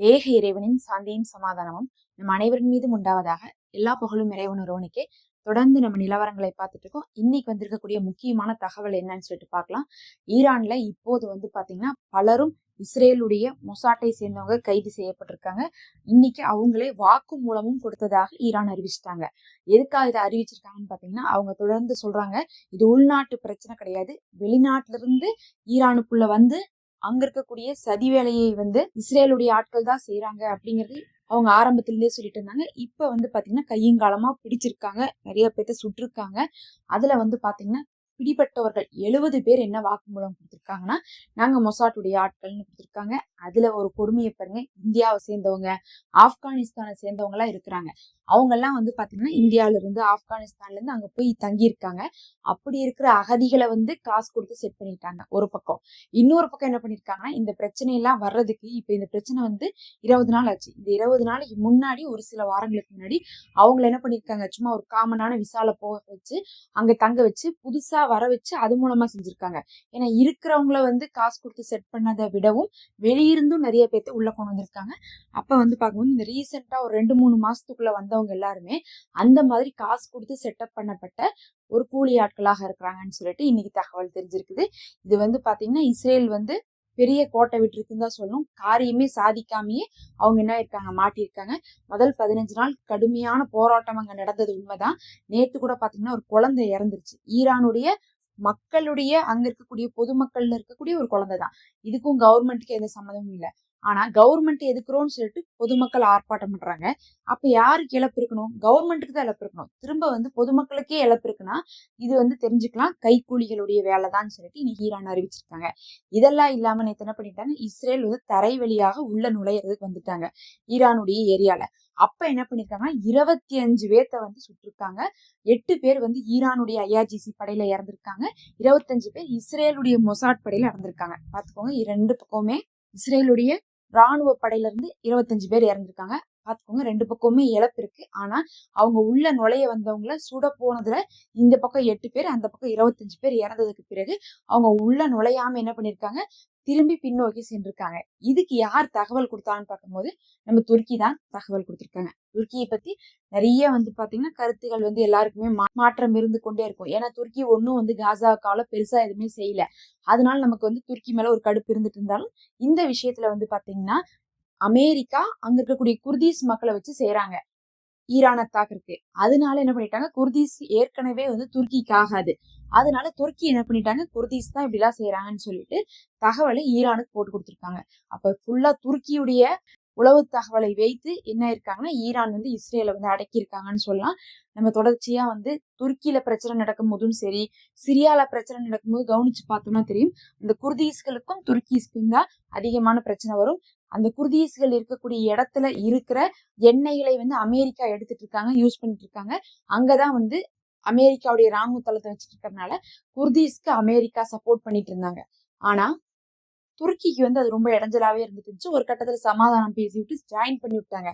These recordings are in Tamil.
ஏக இறைவனின் சாந்தியும் சமாதானமும் நம் அனைவரின் மீதும் உண்டாவதாக எல்லா புகழும் இறைவன் ஒருவனுக்கே. தொடர்ந்து நம்ம நிலவரங்களை பார்த்துட்டு இருக்கோம். இன்னைக்கு வந்திருக்கக்கூடிய முக்கியமான தகவல் என்னன்னு சொல்லிட்டு பார்க்கலாம். ஈரான்ல இப்போது வந்து பாத்தீங்கன்னா பலரும் இஸ்ரேலுடைய மொசாட்டை சேர்ந்தவங்க கைது செய்யப்பட்டிருக்காங்க. இன்னைக்கு அவங்களே வாக்கு மூலமும் கொடுத்ததாக ஈரான் அறிவிச்சிட்டாங்க. எதுக்காக இதை அறிவிச்சிருக்காங்கன்னு பாத்தீங்கன்னா அவங்க தொடர்ந்து சொல்றாங்க இது உள்நாட்டு பிரச்சனை கிடையாது. வெளிநாட்டிலிருந்து ஈரானுக்குள்ள வந்து அங்க இருக்கக்கூடிய சதி வேலையை வந்து இஸ்ரேலுடைய ஆட்கள் தான் செய்யறாங்க அப்படிங்கிறது அவங்க ஆரம்பத்திலேயே சொல்லிட்டு இருந்தாங்க. இப்ப வந்து பாத்தீங்கன்னா கையங்காலமா பிடிச்சிருக்காங்க. நிறைய பேர்த்த சுட்டிருக்காங்க. அதுல வந்து பாத்தீங்கன்னா பிடிபட்டவர்கள் எழுபது பேர் என்ன வாக்குமூலம் கொடுத்துருக்காங்கன்னா நாங்க மொசாட்டுடைய ஆட்கள்னு கொடுத்துருக்காங்க. அதுல ஒரு கொடுமையை பாருங்க. இந்தியாவை சேர்ந்தவங்க ஆப்கானிஸ்தானை சேர்ந்தவங்க எல்லாம் இருக்கிறாங்க. அவங்க எல்லாம் வந்து பாத்தீங்கன்னா இந்தியாவில இருந்து ஆப்கானிஸ்தான்ல இருந்து அங்க போய் தங்கியிருக்காங்க. அப்படி இருக்கிற அகதிகளை வந்து காசு கொடுத்து செட் பண்ணிட்டாங்க ஒரு பக்கம். இன்னொரு பக்கம் என்ன பண்ணிருக்காங்கன்னா இந்த பிரச்சனை எல்லாம் வர்றதுக்கு இப்ப இந்த பிரச்சனை வந்து இருபது நாள் ஆச்சு. இந்த இருபது நாளைக்கு முன்னாடி ஒரு சில வாரங்களுக்கு முன்னாடி அவங்கள என்ன பண்ணிருக்காங்க சும்மா ஒரு காமனான விசால போக வச்சு அங்க தங்க வச்சு புதுசா வர வச்சு அது மூலமா செஞ்சிருக்காங்க. ஏன்னா இருக்கிறவங்கள வந்து காசு கொடுத்து செட் பண்ணதை விடவும் வெளியிருந்தும் நிறைய பேர்த்த உள்ள கொண்டு வந்திருக்காங்க. அப்ப வந்து பார்க்கும்போது இந்த ரீசெண்டா ஒரு ரெண்டு மூணு மாசத்துக்குள்ள வந்தவங்க எல்லாருமே அந்த மாதிரி காசு கொடுத்து செட்டப் பண்ணப்பட்ட ஒரு கூலி ஆட்களாக இருக்கிறாங்கன்னு சொல்லிட்டு இன்னைக்கு தகவல் தெரிஞ்சிருக்குது. இது வந்து பாத்தீங்கன்னா இஸ்ரேல் வந்து பெரிய கோட்டை விட்டுருக்குன்னு தான் சொல்லும் காரியமே சாதிக்காமையே அவங்க என்ன இருக்காங்க மாட்டியிருக்காங்க. முதல் பதினஞ்சு நாள் கடுமையான போராட்டம் அங்கே நடந்தது உண்மைதான். நேற்று கூட பார்த்தீங்கன்னா ஒரு குழந்தை இறந்துருச்சு. ஈரானுடைய மக்களுடைய அங்க இருக்கக்கூடிய பொதுமக்கள்ல இருக்கக்கூடிய ஒரு குழந்தை தான் இதுக்கும் கவர்மெண்ட்டுக்கு எந்த சம்மந்தமும் இல்லை. ஆனா கவர்மெண்ட் எதுக்குறோம்னு சொல்லிட்டு பொதுமக்கள் ஆர்ப்பாட்டம் பண்றாங்க. அப்ப யாருக்கு இழப்பு இருக்கணும்? கவர்மெண்ட்டுக்கு தான் இழப்பு இருக்கணும். திரும்ப வந்து பொதுமக்களுக்கே இழப்பு இருக்குன்னா இது வந்து தெரிஞ்சுக்கலாம். கைக்கூலிகளுடைய வேலை தான் சொல்லிட்டு இன்னைக்கு ஈரான் அறிவிச்சிருக்காங்க. இதெல்லாம் இல்லாம நேற்று என்ன பண்ணிட்டாங்க? இஸ்ரேல் வந்து தரை வழியாக உள்ள நுழையிறதுக்கு வந்துட்டாங்க ஈரானுடைய ஏரியால. அப்ப என்ன பண்ணிருக்காங்கன்னா இருபத்தி அஞ்சு பேர்த்த வந்து சுட்டிருக்காங்க. எட்டு பேர் வந்து ஈரானுடைய ஐஆர்ஜிசி படையில இறந்திருக்காங்க. இருபத்தஞ்சு பேர் இஸ்ரேலுடைய மொசாட் படையில இறந்திருக்காங்க. பாத்துக்கோங்க ரெண்டு பக்கமுமே இஸ்ரேலுடைய ராணுவ படையில இருந்து இருபத்தஞ்சு பேர் இறந்திருக்காங்க. பாத்துக்கோங்க ரெண்டு பக்கமுமே இழப்பு இருக்கு. ஆனா அவங்க உள்ள நுழைய வந்தவங்கள சுட போனதுல இந்த பக்கம் எட்டு பேர் அந்த பக்கம் இருபத்தஞ்சு பேர் இறந்ததுக்கு பிறகு அவங்க உள்ள நுழையாம என்ன பண்ணிருக்காங்க திரும்பி பின்னோக்கி சென்றிருக்காங்க. இதுக்கு யார் தகவல் கொடுத்தான்னு பார்க்கும்போது நம்ம துருக்கி தான் தகவல் கொடுத்துருக்காங்க. துருக்கியை பத்தி நிறைய வந்து பாத்தீங்கன்னா கருத்துகள் வந்து எல்லாருக்குமே மாற்றம் இருந்து கொண்டே இருக்கும். ஏன்னா துருக்கி ஒன்றும் வந்து காசாவுக்கால பெருசா எதுவுமே செய்யல. அதனால நமக்கு வந்து துருக்கி மேல ஒரு கடுப்பு இருந்துட்டு இருந்தாலும் இந்த விஷயத்துல வந்து பாத்தீங்கன்னா அமெரிக்கா அங்க இருக்கக்கூடிய குர்தீஸ் மக்களை வச்சு செய்யறாங்க ஈரானை தாக்குறதுக்கு அதனால என்ன பண்ணிட்டாங்க? குர்தீஸ் ஏற்கனவே வந்து துருக்கிக்கு ஆகாது. அதனால துருக்கி என்ன பண்ணிட்டாங்க? குர்தீஸ் தான் இப்படிலாம் செய்யறாங்கன்னு சொல்லிட்டு தகவலை ஈரானுக்கு போட்டு கொடுத்துருக்காங்க. அப்ப ஃபுல்லா துருக்கியுடைய உளவு தகவலை வைத்து என்ன இருக்காங்கன்னா ஈரான் வந்து இஸ்ரேல வந்து அடக்கியிருக்காங்கன்னு சொல்லலாம். நம்ம தொடர்ச்சியா வந்து துருக்கியில பிரச்சனை நடக்கும் போதும் சரி சிரியால பிரச்சனை நடக்கும்போது கவனிச்சு பார்த்தோம்னா தெரியும். அந்த குர்தீஸ்களுக்கும் துருக்கீஸ்க்கும் தான் அதிகமான பிரச்சனை வரும். அந்த குர்தீஸ்கள் இருக்கக்கூடிய இடத்துல இருக்கிற எண்ணெய்களை வந்து அமெரிக்கா எடுத்துட்டு இருக்காங்க யூஸ் பண்ணிட்டு இருக்காங்க. அங்கதான் வந்து அமெரிக்காவுடைய ராணுவ தளத்தை வச்சுட்டு இருக்கிறதுனால குர்தீஸ்க்கு அமெரிக்கா சப்போர்ட் பண்ணிட்டு இருந்தாங்க. ஆனா துருக்கிக்கு வந்து அது ரொம்ப இடைஞ்சலாவே இருந்துட்டு ஒரு கட்டத்துல சமாதானம் பேசி விட்டு ஜாயின் பண்ணி விட்டாங்க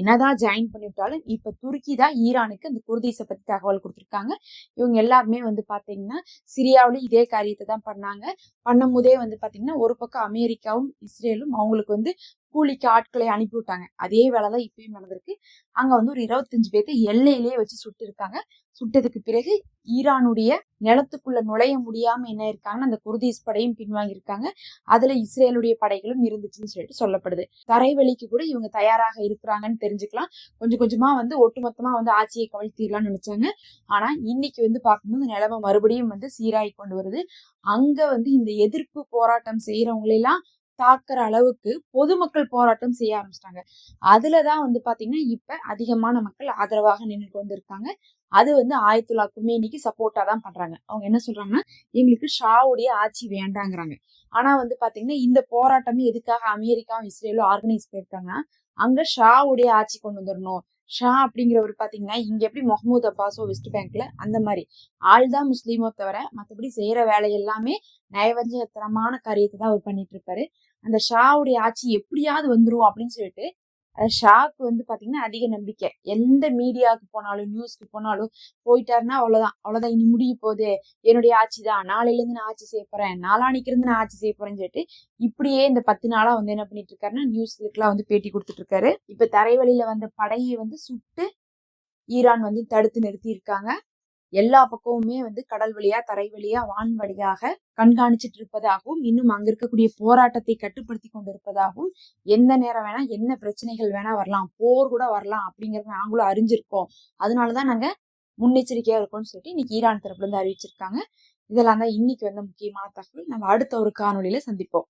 என்னதான் ஜாயின் பண்ணிவிட்டாலும் இப்போ துருக்கி தான் ஈரானுக்கு அந்த குர்தீஸை பற்றி தகவல் கொடுத்துருக்காங்க. இவங்க எல்லாருமே வந்து பார்த்தீங்கன்னா சிரியாவிலும் இதே காரியத்தை தான் பண்ணாங்க. பண்ணும் போதே வந்து பார்த்தீங்கன்னா ஒரு பக்கம் அமெரிக்காவும் இஸ்ரேலும் அவங்களுக்கு வந்து கூலிக்கு ஆட்களை அனுப்பி விட்டாங்க அதே வேலைதான் இப்பயும் நடந்திருக்கு. அங்கே வந்து ஒரு இருபத்தஞ்சு பேர்த்த எல்லையிலேயே வச்சு சுட்டு இருக்காங்க சுட்டதுக்கு பிறகு ஈரானுடைய நிலத்துக்குள்ள நுழைய முடியாம என்ன இருக்காங்கன்னா அந்த குர்தீஸ் படையும் பின்வாங்கியிருக்காங்க. அதுல இஸ்ரேலுடைய படைகளும் இருந்துச்சுன்னு சொல்லிட்டு சொல்லப்படுது. தரைவழிக்கு கூட இவங்க தயாராக இருக்கிறாங்கன்னு தெரிஞ்சுக்கலாம். கொஞ்சம் கொஞ்சமா வந்து ஒட்டுமொத்தமா வந்து ஆட்சியை கவிழ்த்திடலாம்னு நினைச்சாங்க. ஆனா இன்னைக்கு வந்து பார்க்கும்போது நிலைமை மறுபடியும் வந்து சீராகி கொண்டு வருது. அங்க வந்து இந்த எதிர்ப்பு போராட்டம் செய்யறவங்களெல்லாம் தாக்குற அளவுக்கு பொதுமக்கள் போராட்டம் செய்ய ஆரம்பிச்சிட்டாங்க. அதுல தான் வந்து பாத்தீங்கன்னா இப்ப அதிகமான மக்கள் ஆதரவாக நின்று வந்திருக்காங்க. அது வந்து ஆயத்துல்லா குமேனிக்கு சப்போர்ட்டா தான் பண்றாங்க. அவங்க என்ன சொல்றாங்கன்னா எங்களுக்கு ஷாவுடைய ஆட்சி வேண்டாங்கிறாங்க. ஆனா வந்து பாத்தீங்கன்னா இந்த போராட்டமே எதுக்காக அமெரிக்காவும் இஸ்ரேலும் ஆர்கனைஸ் பண்ணிருக்காங்கன்னா அங்க ஷாவுடைய ஆட்சி கொண்டு வந்துடணும் ஷா அப்படிங்கிறவர் பாத்தீங்கன்னா இங்க எப்படி முகமது அப்பாஸோ வெஸ்ட் பேங்க்ல அந்த மாதிரி ஆள் தான் முஸ்லீமோ தவிர மற்றபடி செய்யற வேலை எல்லாமே நயவஞ்சகத்தனமான காரியத்தை தான் அவர் பண்ணிட்டு இருப்பாரு. அந்த ஷாவுடைய ஆட்சி எப்படியாவது வந்துடும் அப்படின்னு சொல்லிட்டு ஷாக்கு வந்து பாத்தீங்கன்னா அதிக நம்பிக்கை. எந்த மீடியாவுக்கு போனாலும் நியூஸ்க்கு போனாலும் போயிட்டாருன்னா அவ்வளவுதான். அவ்வளவுதான். இனி முடிய போகுது. என்னுடைய ஆட்சி தான். நாளையிலேருந்து நான் ஆட்சி செய்ய போறேன். நாளானிக்கு இருந்து நான் ஆட்சி செய்ய போறேன்னு சொல்லிட்டு இப்படியே இந்த பத்து நாளா வந்து என்ன பண்ணிட்டு இருக்காருன்னா நியூஸ்களுக்குலாம் வந்து பேட்டி கொடுத்துட்டு இருக்காரு இப்ப தரைவழியில வந்த படையை வந்து சுட்டு ஈரான் வந்து தடுத்து நிறுத்தி இருக்காங்க எல்லா பக்கமுமே வந்து கடல் வழியா தரை வழியா வான் வழியாக கண்காணிச்சிட்டு இருப்பதாகவும் இன்னும் அங்க இருக்கக்கூடிய போராட்டத்தை கட்டுப்படுத்தி கொண்டிருப்பதாகவும் எந்த நேரம் வேணா என்ன பிரச்சனைகள் வேணா வரலாம் போர் கூட வரலாம் அப்படிங்கறத நாங்களும் அறிஞ்சிருக்கோம். அதனாலதான் நாங்க முன்னெச்சரிக்கையா இருக்கோம்னு சொல்லிட்டு இன்னைக்கு ஈரான் தரப்புல இருந்து அறிவிச்சிருக்காங்க. இதெல்லாம் தான் இன்னைக்கு வந்த முக்கியமான தகவல். நம்ம அடுத்த ஒரு காணொலியில சந்திப்போம்.